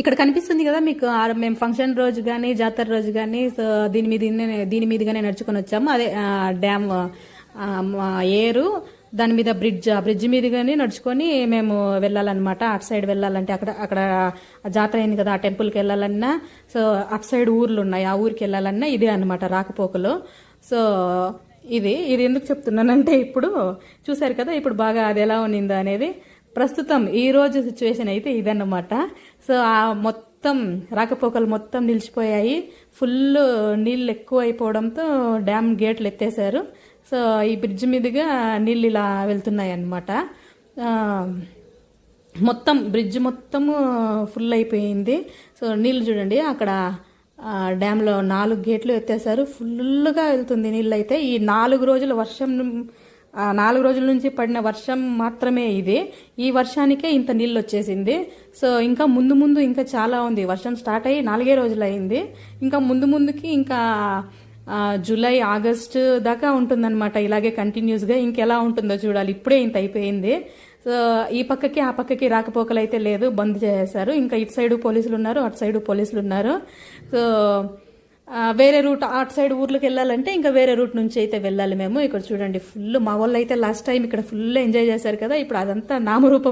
ఇక్కడ కనిపిస్తుంది కదా మీకు ఆ మేము ఫంక్షన్ రోజు కానీ జాతర రోజు కానీ సో దీని మీద దీని మీదుగానే నడుచుకొని వచ్చాము. అదే డ్యామ్ మా ఏరు దాని మీద బ్రిడ్జ్ ఆ బ్రిడ్జ్ మీదుగానే నడుచుకొని మేము వెళ్ళాలన్నమాట. అటు సైడ్ వెళ్ళాలంటే అక్కడ అక్కడ జాతర అయింది కదా ఆ టెంపుల్కి వెళ్ళాలన్నా సో అటు సైడ్ ఊర్లు ఉన్నాయి. ఆ ఊరికి వెళ్ళాలన్నా ఇదే అనమాట రాకపోకలు. సో ఇది ఇది ఎందుకు చెప్తున్నానంటే ఇప్పుడు చూశారు కదా ఇప్పుడు బాగా అది ఎలా ఉన్నిందో అనేది. ప్రస్తుతం ఈరోజు సిచ్యువేషన్ అయితే ఇదన్నమాట. సో ఆ మొత్తం రాకపోకలు మొత్తం నిలిచిపోయాయి. ఫుల్ నీళ్ళు ఎక్కువ అయిపోవడంతో డ్యామ్ గేట్లు ఎత్తేసారు సో ఈ బ్రిడ్జ్ మీదుగా నీళ్ళు ఇలా వెళ్తున్నాయి అన్నమాట మొత్తం బ్రిడ్జ్ మొత్తము ఫుల్ అయిపోయింది. సో నీళ్ళు చూడండి అక్కడ డ్యాంలో నాలుగు గేట్లు ఎత్తేసారు ఫుల్గా వెళ్తుంది నీళ్ళు అయితే. ఈ నాలుగు రోజుల వర్షం నాలుగు రోజుల నుంచి పడిన వర్షం మాత్రమే ఇది. ఈ వర్షానికే ఇంత నీళ్ళు వచ్చేసింది సో ఇంకా ముందు ముందు ఇంకా చాలా ఉంది. వర్షం స్టార్ట్ అయ్యి నాలుగే రోజులు అయింది ఇంకా ముందు ముందుకి ఇంకా జూలై ఆగస్ట్ దాకా ఉంటుందన్నమాట. ఇలాగే కంటిన్యూస్గా ఇంకెలా ఉంటుందో చూడాలి. ఇప్పుడే ఇంత అయిపోయింది. సో ఈ పక్కకి ఆ పక్కకి రాకపోకలు అయితే లేదు. బంద్ చేసేసారు ఇంకా ఇటు సైడు పోలీసులు ఉన్నారు అటు సైడు పోలీసులు ఉన్నారు సో వేరే రూట్ అటు సైడ్ ఊర్లోకి వెళ్ళాలంటే ఇంకా వేరే రూట్ నుంచి అయితే వెళ్ళాలి మేము. ఇక్కడ చూడండి ఫుల్ మా వాళ్ళు అయితే లాస్ట్ టైం ఇక్కడ ఫుల్ ఎంజాయ్ చేశారు కదా ఇప్పుడు అదంతా నామరూపం.